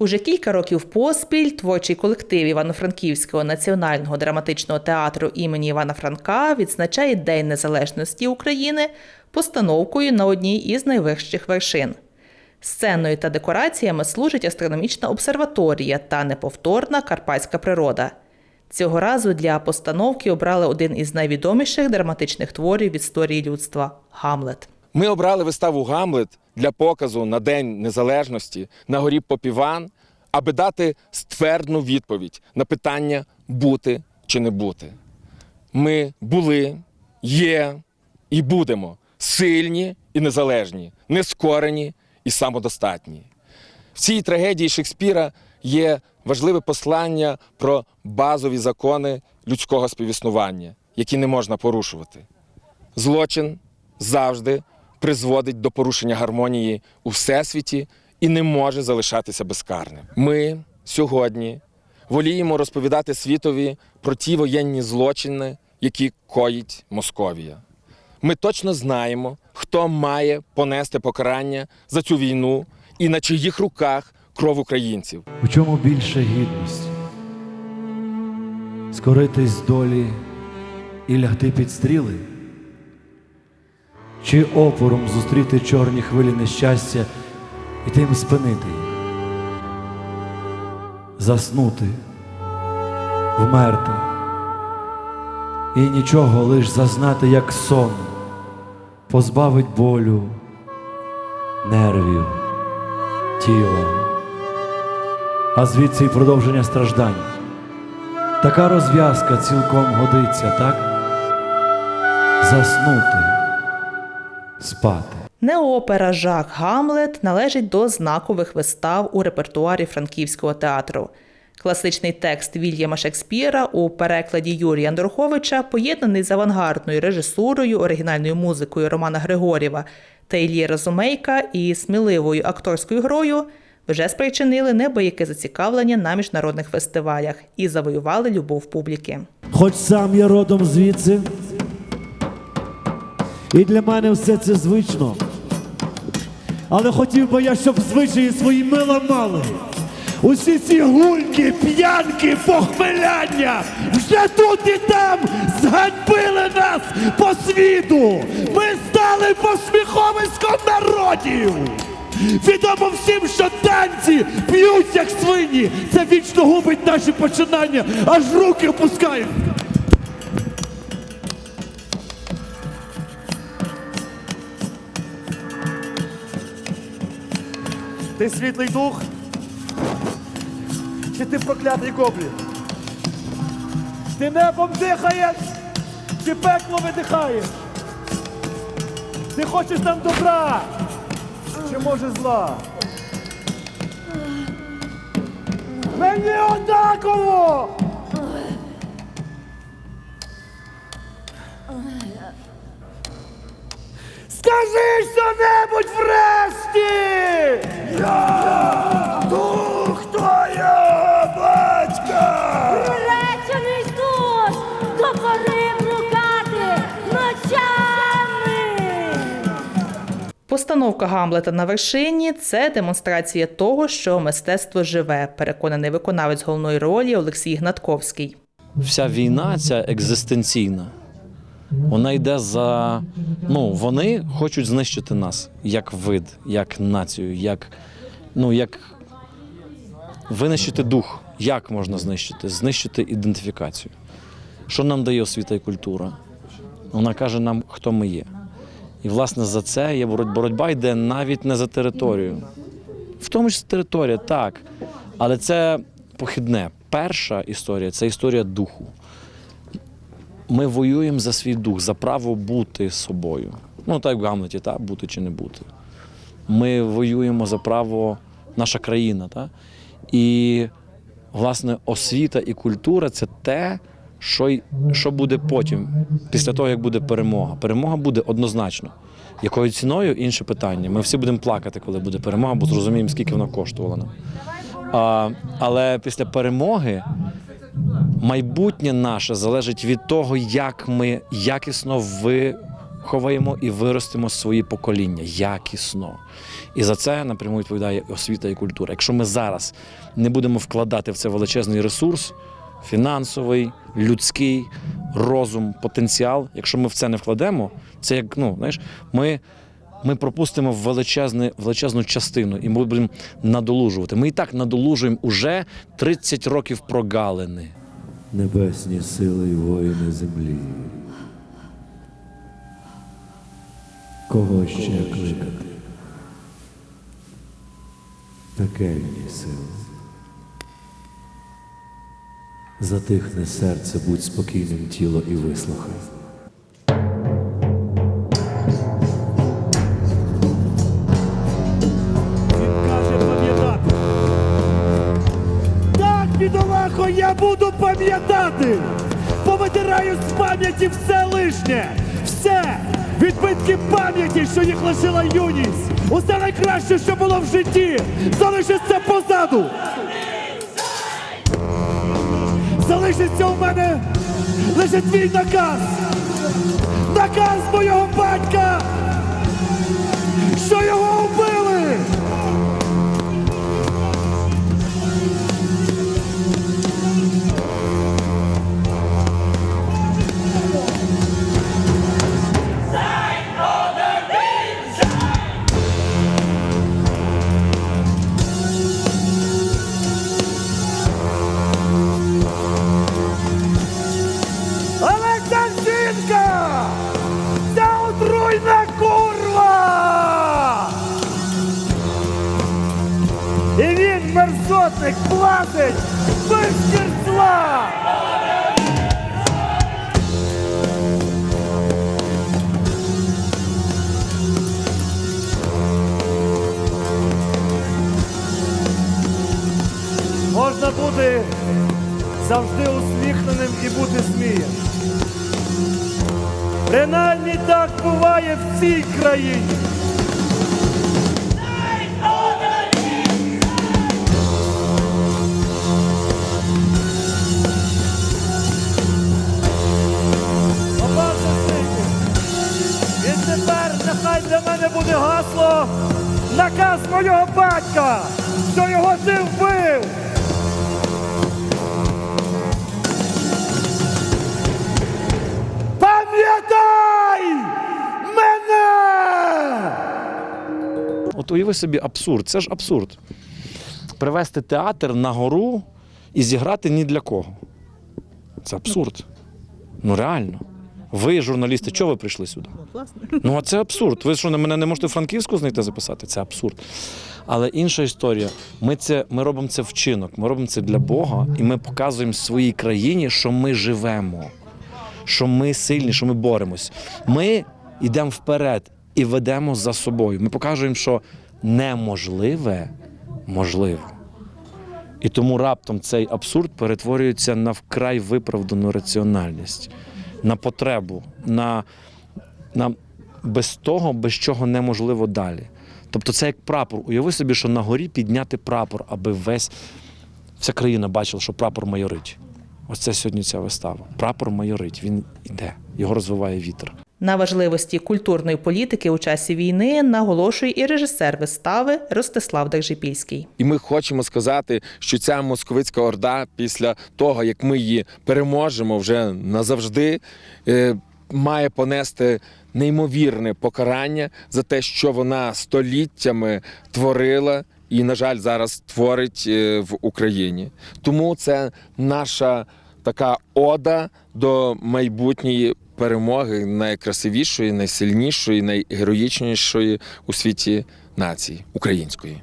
Уже кілька років поспіль творчий колектив Івано-Франківського національного драматичного театру імені Івана Франка відзначає День Незалежності України постановкою на одній із найвищих вершин. Сценою та декораціями служить астрономічна обсерваторія та неповторна карпатська природа. Цього разу для постановки обрали один із найвідоміших драматичних творів в історії людства Гамлет. Ми обрали виставу Гамлет для показу на День Незалежності на горі Попіван, аби дати ствердну відповідь на питання бути чи не бути. Ми були, є і будемо сильні і незалежні, нескорені і самодостатні. В цій трагедії Шекспіра є важливе послання про базові закони людського співіснування, які не можна порушувати. Злочин завжди призводить до порушення гармонії у всесвіті і не може залишатися безкарним. Ми сьогодні воліємо розповідати світові про ті воєнні злочини, які коїть Московія. Ми точно знаємо, хто має понести покарання за цю війну і на чиїх руках кров українців. У чому більша гідність? Скоритись долі і лягти під стріли? Чи опором зустріти чорні хвилі нещастя і тим спинити? їх? Заснути, вмерти і нічого лиш зазнати, як сон, позбавить болю, нервів, тіла а звідси й продовження страждань. Така розв'язка цілком годиться, так? Заснути, спати. Неопера Жак Гамлет належить до знакових вистав у репертуарі франківського театру. Класичний текст Вільяма Шекспіра у перекладі Юрія Андруховича поєднаний з авангардною режисурою, оригінальною музикою Романа Григорєва та Іллі Розумейка і сміливою акторською грою вже спричинили неабияке зацікавлення на міжнародних фестивалях і завоювали любов публіки. Хоч сам я родом звідси, і для мене все це звично. Але хотів би я, щоб звичаї свої ми ламали. Усі ці гульки, п'янки, похмеляння вже тут і там зганьбили нас по світу. Ми стали посміховиськом народів. Відомо всім, що танці п'ють, як свині. Це вічно губить наші починання, аж руки опускають. Ти світлий дух? Чи ти проклятий гоблін? Ти небом дихаєш, чи пекло видихаєш? Ти хочеш нам добра, чи може зла? Мені однаково! Скажи що-небудь врешті! Я дух твоя батька! Приречений душ до гори блукати ночами. Постановка Гамлета на вершині це демонстрація того, що мистецтво живе, переконаний виконавець головної ролі Олексій Гнатковський. вся війна, ця екзистенційна, вона йде за. Ну, вони хочуть знищити нас як вид, як націю, як, ну, як винищити дух. Як можна знищити? Знищити ідентифікацію. Що нам дає освіта і культура? Вона каже нам, хто ми є. І, власне, за це є боротьба. Йде навіть не за територію. В тому числі територія, так. Але це похідне. Перша історія це історія духу. Ми воюємо за свій дух, за право бути собою. Ну, так в Гамлеті, так, бути чи не бути. Ми воюємо за право, наша країна. Так? І, власне, освіта і культура це те, що, що буде потім, після того, як буде перемога. Перемога буде однозначно. Якою ціною інше питання. Ми всі будемо плакати, коли буде перемога, бо зрозуміємо, скільки вона коштувала нам. А, але після перемоги майбутнє наше залежить від того, як ми якісно виховаємо і виростимо свої покоління якісно. І за це напряму відповідає освіта і культура. Якщо ми зараз не будемо вкладати в це величезний ресурс, фінансовий, людський, розум, потенціал, якщо ми в це не вкладемо, це як ну, знаєш, ми. Ми пропустимо величезне, величезну частину і ми будемо надолужувати. Ми і так надолужуємо уже 30 років прогалини. Небесні сили і воїни землі. Кого ще кликати? Пекельні сили. Затихне серце, будь спокійним тіло і вислухай. Пам'ятати. Повитираю з пам'яті все лишнє. Все. Відбитки пам'яті, що їх лишила юність. Усе найкраще, що було в житті. Залишиться позаду. Залишиться у мене лише твій наказ. Наказ моєго батька, І він, мерзотник, платить вишкірцла! Можна бути завжди усміхненим і бути смієм. Принаймні так буває в цій країні. Гасло наказ мого батька, що його ти вбив. Пам'ятай мене! От уяви собі абсурд, це ж абсурд. Привести театр на гору і зіграти ні для кого. Це абсурд. Ну реально. Ви, журналісти, чого ви прийшли сюди? Ну, а це абсурд. Ви що, мене не можете в Франківську знайти записати? Це абсурд. Але інша історія. Ми, це, ми робимо це вчинок, ми робимо це для Бога, і ми показуємо своїй країні, що ми живемо, що ми сильні, що ми боремось. Ми йдемо вперед і ведемо за собою. Ми показуємо, що неможливе можливо. І тому раптом цей абсурд перетворюється на вкрай виправдану раціональність, на потребу, на, на без того, без чого неможливо далі. Тобто це як прапор. Уяви собі, що на горі підняти прапор, аби весь вся країна бачила, що прапор майорить. Ось це сьогодні ця вистава. Прапор майорить, він іде, його розвиває вітер. На важливості культурної політики у часі війни наголошує і режисер вистави Ростислав Дагжипільський. І ми хочемо сказати, що ця московицька орда, після того як ми її переможемо вже назавжди, е, має понести неймовірне покарання за те, що вона століттями творила. І, на жаль, зараз творить е, в Україні. Тому це наша така ода до майбутньої перемоги найкрасивішої, найсильнішої, найгероїчнішої у світі нації української.